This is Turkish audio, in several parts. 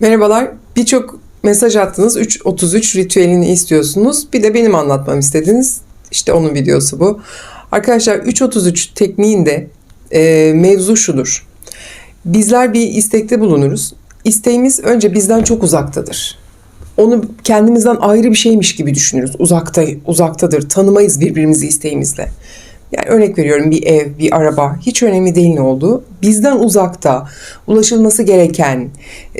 Merhabalar. Birçok mesaj attınız. 3.33 ritüelini istiyorsunuz. Bir de benim anlatmam istediniz. İşte onun videosu bu. Arkadaşlar 3.33 tekniğinde e, mevzu şudur. Bizler bir istekte bulunuruz. İsteğimiz önce bizden çok uzaktadır. Onu kendimizden ayrı bir şeymiş gibi düşünürüz. Uzakta, uzaktadır. Tanımayız birbirimizi isteğimizle. Yani örnek veriyorum bir ev, bir araba hiç önemli değil ne olduğu. Bizden uzakta, ulaşılması gereken,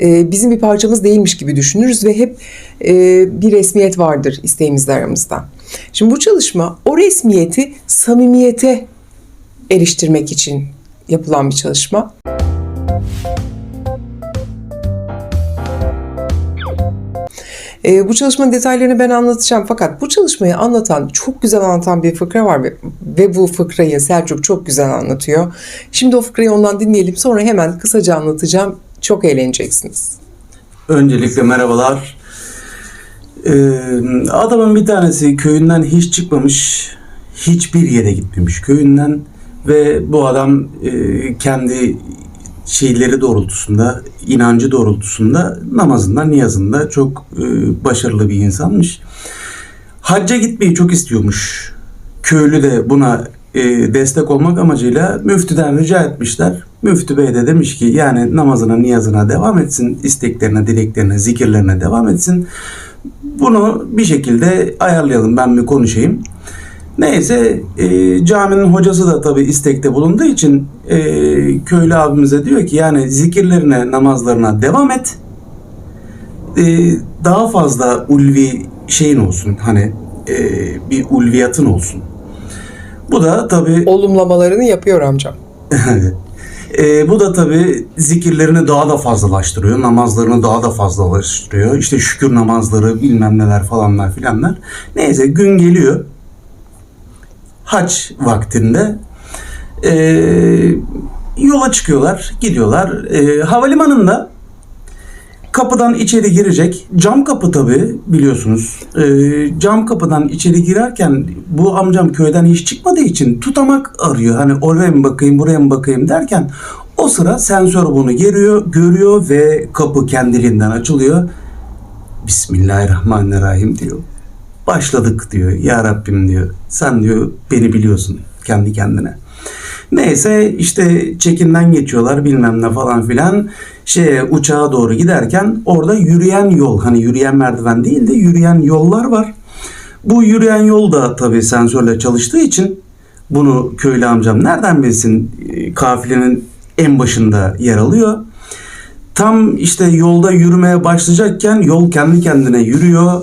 e, bizim bir parçamız değilmiş gibi düşünürüz ve hep e, bir resmiyet vardır isteğimizle aramızda. Şimdi bu çalışma o resmiyeti samimiyete eriştirmek için yapılan bir çalışma. E, bu çalışmanın detaylarını ben anlatacağım fakat bu çalışmayı anlatan, çok güzel anlatan bir fıkra var ve, ve bu fıkrayı Selçuk çok güzel anlatıyor. Şimdi o fıkrayı ondan dinleyelim sonra hemen kısaca anlatacağım. Çok eğleneceksiniz. Öncelikle merhabalar. Ee, adamın bir tanesi köyünden hiç çıkmamış, hiçbir yere gitmemiş köyünden ve bu adam e, kendi şeyleri doğrultusunda, inancı doğrultusunda namazında, niyazında çok e, başarılı bir insanmış. Hacca gitmeyi çok istiyormuş. Köylü de buna e, destek olmak amacıyla müftüden rica etmişler. Müftü bey de demiş ki yani namazına, niyazına devam etsin, isteklerine, dileklerine, zikirlerine devam etsin. Bunu bir şekilde ayarlayalım ben bir konuşayım. Neyse e, caminin hocası da tabii istekte bulunduğu için e, köylü abimize diyor ki yani zikirlerine, namazlarına devam et. E, daha fazla ulvi şeyin olsun hani e, bir ulviyatın olsun. Bu da tabii Olumlamalarını yapıyor amcam. E, bu da tabi zikirlerini daha da fazlalaştırıyor. Namazlarını daha da fazlalaştırıyor. İşte şükür namazları bilmem neler falanlar filanlar. Neyse gün geliyor. Haç vaktinde e, yola çıkıyorlar, gidiyorlar. E, havalimanında kapıdan içeri girecek. Cam kapı tabi biliyorsunuz. E, cam kapıdan içeri girerken bu amcam köyden hiç çıkmadığı için tutamak arıyor. Hani oraya mı bakayım buraya mı bakayım derken o sıra sensör bunu görüyor, görüyor ve kapı kendiliğinden açılıyor. Bismillahirrahmanirrahim diyor. Başladık diyor. Ya Rabbim diyor. Sen diyor beni biliyorsun kendi kendine. Neyse işte çekinden geçiyorlar bilmem ne falan filan. Şeye uçağa doğru giderken orada yürüyen yol hani yürüyen merdiven değil de yürüyen yollar var. Bu yürüyen yol da tabii sensörle çalıştığı için bunu köylü amcam nereden bilsin e, kafilenin en başında yer alıyor. Tam işte yolda yürümeye başlayacakken yol kendi kendine yürüyor.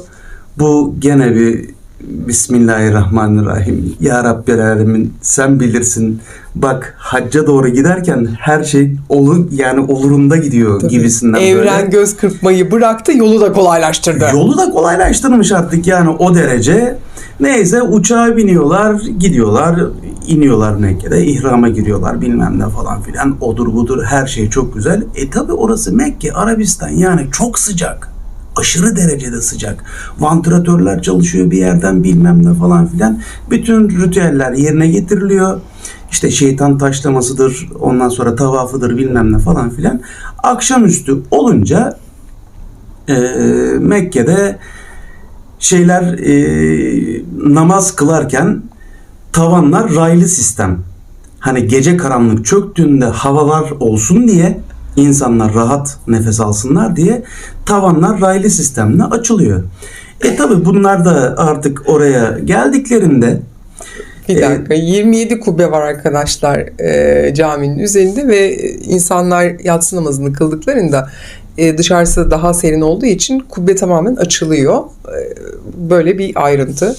Bu gene bir Bismillahirrahmanirrahim. Ya Rabbi Alemin sen bilirsin. Bak hacca doğru giderken her şey olur yani olurunda gidiyor gibisinden Evren böyle. göz kırpmayı bıraktı, yolu da kolaylaştırdı. Yolu da kolaylaştırmış artık yani o derece. Neyse uçağa biniyorlar, gidiyorlar, iniyorlar Mekke'de, ihrama giriyorlar bilmem ne falan filan. Odur budur her şey çok güzel. E tabi orası Mekke, Arabistan yani çok sıcak. Aşırı derecede sıcak. Vantilatörler çalışıyor bir yerden bilmem ne falan filan. Bütün ritüeller yerine getiriliyor. İşte şeytan taşlamasıdır, ondan sonra tavafıdır bilmem ne falan filan. Akşamüstü olunca e, Mekke'de şeyler e, namaz kılarken tavanlar raylı sistem. Hani gece karanlık çöktüğünde havalar olsun diye insanlar rahat nefes alsınlar diye tavanlar raylı sistemle açılıyor. E tabi bunlar da artık oraya geldiklerinde Bir dakika. 27 kubbe var arkadaşlar e, caminin üzerinde ve insanlar yatsı namazını kıldıklarında e, dışarısı daha serin olduğu için kubbe tamamen açılıyor. E, böyle bir ayrıntı.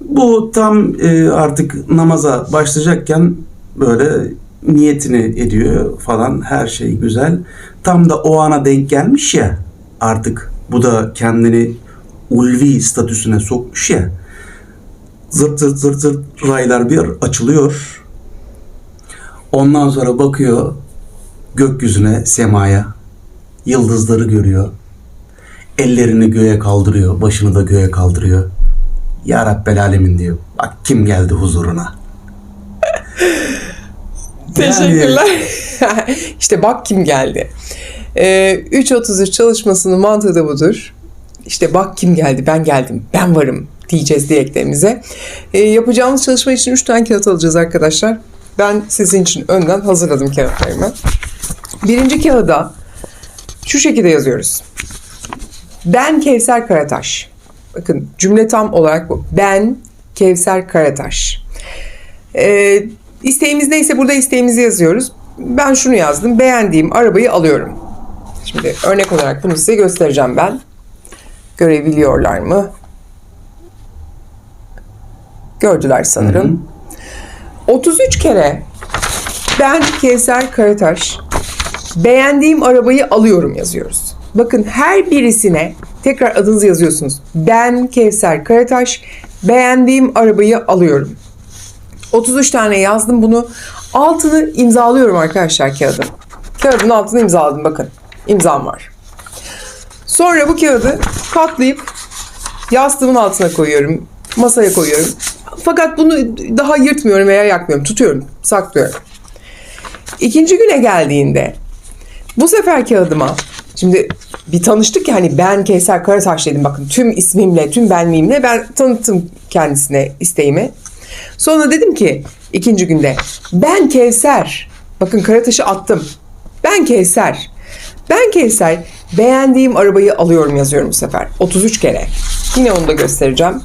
Bu tam e, artık namaza başlayacakken böyle niyetini ediyor falan her şey güzel. Tam da o ana denk gelmiş ya artık bu da kendini ulvi statüsüne sokmuş ya. Zırt zırt zırt zırt raylar bir açılıyor. Ondan sonra bakıyor gökyüzüne, semaya. Yıldızları görüyor. Ellerini göğe kaldırıyor, başını da göğe kaldırıyor. Ya Rabbel Alemin diyor. Bak kim geldi huzuruna. Teşekkürler. işte bak kim geldi. Ee, 3.33 çalışmasının mantığı da budur. İşte bak kim geldi, ben geldim, ben varım diyeceğiz dileklerimize. Ee, yapacağımız çalışma için 3 tane kağıt alacağız arkadaşlar. Ben sizin için önden hazırladım kağıtlarımı. Birinci kağıda şu şekilde yazıyoruz. Ben Kevser Karataş. Bakın cümle tam olarak bu. Ben Kevser Karataş. Ee, isteğimiz neyse burada isteğimizi yazıyoruz. Ben şunu yazdım. Beğendiğim arabayı alıyorum. Şimdi örnek olarak bunu size göstereceğim ben. Görebiliyorlar mı? Gördüler sanırım. 33 kere ben Kevser Karataş beğendiğim arabayı alıyorum yazıyoruz. Bakın her birisine tekrar adınızı yazıyorsunuz. Ben Kevser Karataş beğendiğim arabayı alıyorum. 33 tane yazdım bunu. Altını imzalıyorum arkadaşlar kağıdın. Kağıdın altını imzaladım bakın. İmzam var. Sonra bu kağıdı katlayıp yastığımın altına koyuyorum. Masaya koyuyorum. Fakat bunu daha yırtmıyorum veya yakmıyorum. Tutuyorum, saklıyorum. İkinci güne geldiğinde bu sefer kağıdıma şimdi bir tanıştık ya hani ben Kevser Karataş dedim bakın tüm ismimle tüm benliğimle ben tanıttım kendisine isteğimi. Sonra dedim ki ikinci günde ben Kevser bakın Karataş'ı attım. Ben Kevser. Ben Kevser beğendiğim arabayı alıyorum yazıyorum bu sefer. 33 kere. Yine onu da göstereceğim.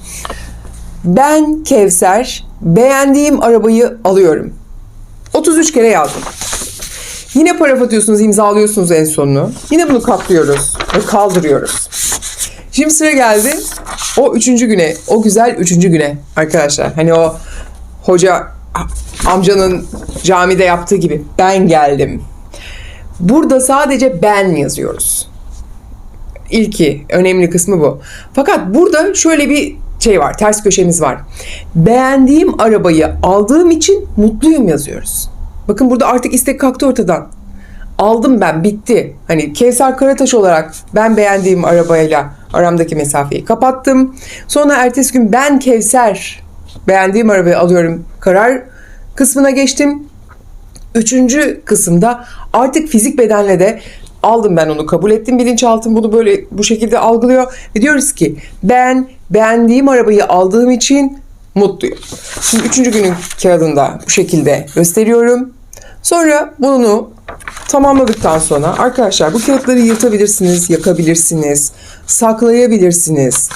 Ben Kevser beğendiğim arabayı alıyorum. 33 kere yazdım. Yine paraf atıyorsunuz, imzalıyorsunuz en sonunu. Yine bunu katlıyoruz ve kaldırıyoruz. Şimdi sıra geldi o üçüncü güne, o güzel üçüncü güne arkadaşlar. Hani o hoca amcanın camide yaptığı gibi ben geldim. Burada sadece ben yazıyoruz. İlki, önemli kısmı bu. Fakat burada şöyle bir şey var, ters köşemiz var. Beğendiğim arabayı aldığım için mutluyum yazıyoruz. Bakın burada artık istek kalktı ortadan. Aldım ben, bitti. Hani Kevser Karataş olarak ben beğendiğim arabayla aramdaki mesafeyi kapattım. Sonra ertesi gün ben Kevser beğendiğim arabayı alıyorum karar kısmına geçtim. Üçüncü kısımda artık fizik bedenle de aldım ben onu kabul ettim. Bilinçaltım bunu böyle bu şekilde algılıyor. Ve diyoruz ki ben beğendiğim arabayı aldığım için mutluyum. Şimdi üçüncü günün kağıdında bu şekilde gösteriyorum. Sonra bunu tamamladıktan sonra arkadaşlar bu kağıtları yırtabilirsiniz, yakabilirsiniz, saklayabilirsiniz.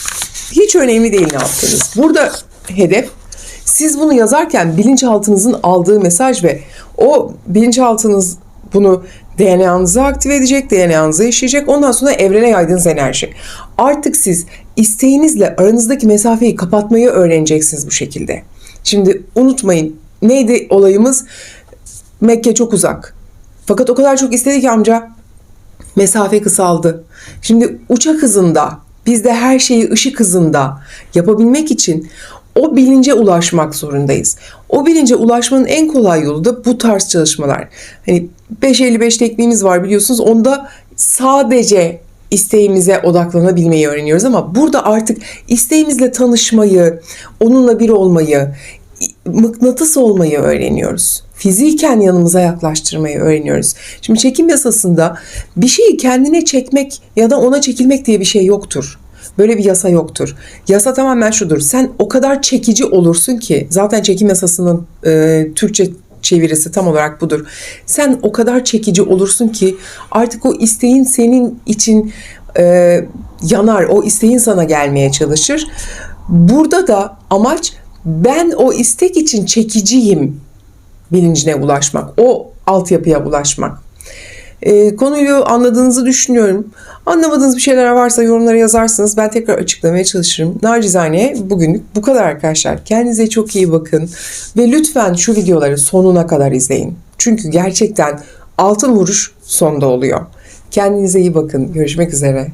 Hiç önemli değil ne yaptığınız. Burada hedef siz bunu yazarken bilinçaltınızın aldığı mesaj ve o bilinçaltınız bunu DNA'nızı aktive edecek, DNA'nızı işleyecek. Ondan sonra evrene yaydığınız enerji. Artık siz isteğinizle aranızdaki mesafeyi kapatmayı öğreneceksiniz bu şekilde. Şimdi unutmayın neydi olayımız? Mekke çok uzak. Fakat o kadar çok istedi ki amca mesafe kısaldı. Şimdi uçak hızında biz de her şeyi ışık hızında yapabilmek için o bilince ulaşmak zorundayız. O bilince ulaşmanın en kolay yolu da bu tarz çalışmalar. Hani 555 tekniğimiz var biliyorsunuz. Onda sadece isteğimize odaklanabilmeyi öğreniyoruz ama burada artık isteğimizle tanışmayı, onunla bir olmayı, mıknatıs olmayı öğreniyoruz. Fiziken yanımıza yaklaştırmayı öğreniyoruz. Şimdi çekim yasasında bir şeyi kendine çekmek ya da ona çekilmek diye bir şey yoktur. Böyle bir yasa yoktur. Yasa tamamen şudur. Sen o kadar çekici olursun ki zaten çekim yasasının e, Türkçe çevirisi tam olarak budur. Sen o kadar çekici olursun ki artık o isteğin senin için e, yanar. O isteğin sana gelmeye çalışır. Burada da amaç ben o istek için çekiciyim bilincine ulaşmak. O altyapıya ulaşmak. E, konuyu anladığınızı düşünüyorum. Anlamadığınız bir şeyler varsa yorumlara yazarsınız. Ben tekrar açıklamaya çalışırım. Nacizane bugünlük bu kadar arkadaşlar. Kendinize çok iyi bakın. Ve lütfen şu videoları sonuna kadar izleyin. Çünkü gerçekten altın vuruş sonda oluyor. Kendinize iyi bakın. Görüşmek üzere.